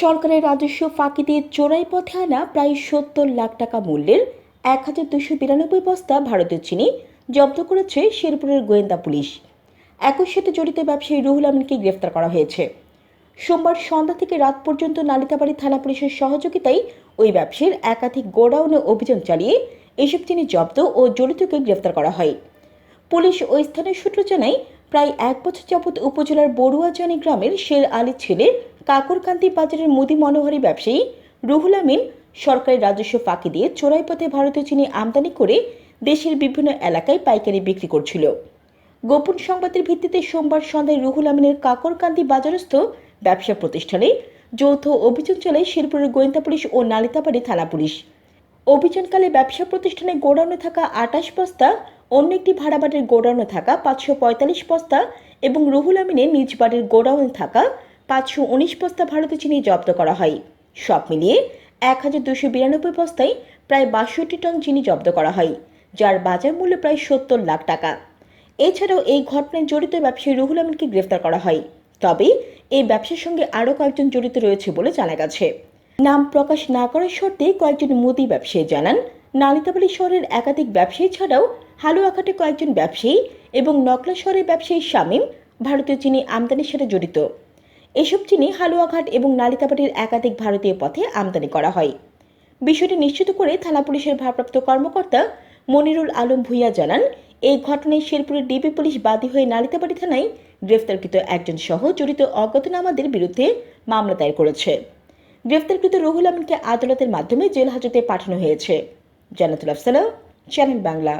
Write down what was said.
সরকারের রাজস্ব ফাঁকি দিয়ে চোরাই পথে আনা প্রায় সত্তর লাখ টাকা মূল্যের এক হাজার দুশো বিরানব্বই বস্তা ভারতীয় চিনি জব্দ করেছে শেরপুরের গোয়েন্দা পুলিশ। একই সাথে জড়িত ব্যবসায়ী রুহুল আমিনকে গ্রেফতার করা হয়েছে। সোমবার সন্ধ্যা থেকে রাত পর্যন্ত নালিতাবাড়ি থানা পুলিশের সহযোগিতায় ওই ব্যবসায়ীর একাধিক গোডাউনে অভিযান চালিয়ে এসব চিনি জব্দ ও জড়িতকে গ্রেফতার করা হয়। পুলিশ ওই স্থানের সূত্র জানায়, প্রায় এক বছর যাবৎ উপজেলার বড়ুয়াজানি গ্রামের শের আলীর ছেলে কাকরকান্তি বাজারের মুদি মনোহারী ব্যবসায়ী রুহুল আমিন সরকারি রাজস্ব ফাঁকি দিয়ে চোরাই পথে ভারতীয় চিনি আমদানি করে দেশের বিভিন্ন এলাকায় পাইকারি বিক্রি করছিল। গোপন সংবাদের ভিত্তিতে সোমবার সন্ধ্যায় রুহুল আমিনের কাকরকান্দি বাজারস্থ ব্যবসা প্রতিষ্ঠানে যৌথ অভিযান চালায় শেরপুরের গোয়েন্দা পুলিশ ও নালিতাবাড়ি থানা পুলিশ। অভিযানকালে ব্যবসা প্রতিষ্ঠানে গোডাউনে থাকা আটাশ বস্তা, অন্য একটি ভাড়া বাড়ির গোডাউনে থাকা পাঁচশো পঁয়তাল্লিশ বস্তা এবং রুহুল আমিনের নিজ বাড়ির গোডাউনে থাকা পাঁচশো উনিশ বস্তা ভারতীয় চিনি জব্দ করা হয়। সব মিলিয়ে এক হাজার দুশো বিরানব্বই বস্তায় প্রায় বাষট্টি টন চিনি জব্দ করা হয়, যার বাজার মূল্য প্রায় সত্তর লাখ টাকা। এছাড়াও এই ঘটনায় জড়িত ব্যবসায়ী রুহুল আমিনকে গ্রেফতার করা হয়। তবে এই ব্যবসার সঙ্গে আরও কয়েকজন জড়িত রয়েছে বলে জানা গেছে। নাম প্রকাশ না করার শর্তে কয়েকজন মুদি ব্যবসায়ী জানান নালিতাবাড়ি শহরের একাধিক ব্যবসায়ী ছাড়াও হালুয়াঘাটে কয়েকজন ব্যবসায়ী এবং নকলা শহরের ব্যবসায়ী শামীম, ভারতীয় চিনি আমদানির সাথে জড়িত। এসব চিনি হালুয়াঘাট এবং নালিতাবাড়ির একাধিক ভারতীয় পথে আমদানি করা হয়। বিষয়টি নিশ্চিত করে থানা পুলিশের ভারপ্রাপ্ত কর্মকর্তা মনিরুল আলম ভূঁইয়া জানান, এই ঘটনায় শেরপুরের ডিবি পুলিশ বাদী হয়ে নালিতাবাড়ি থানায় গ্রেফতারকৃত একজন সহ জড়িত অজ্ঞাতনামাদের বিরুদ্ধে মামলা দায়ের করেছে। গ্রেফতারকৃত রুহুল আমিনকে আদালতের মাধ্যমে জেল হাজতে পাঠানো হয়েছে। জানাতুল আফসালা চ্যানেল বাংলা।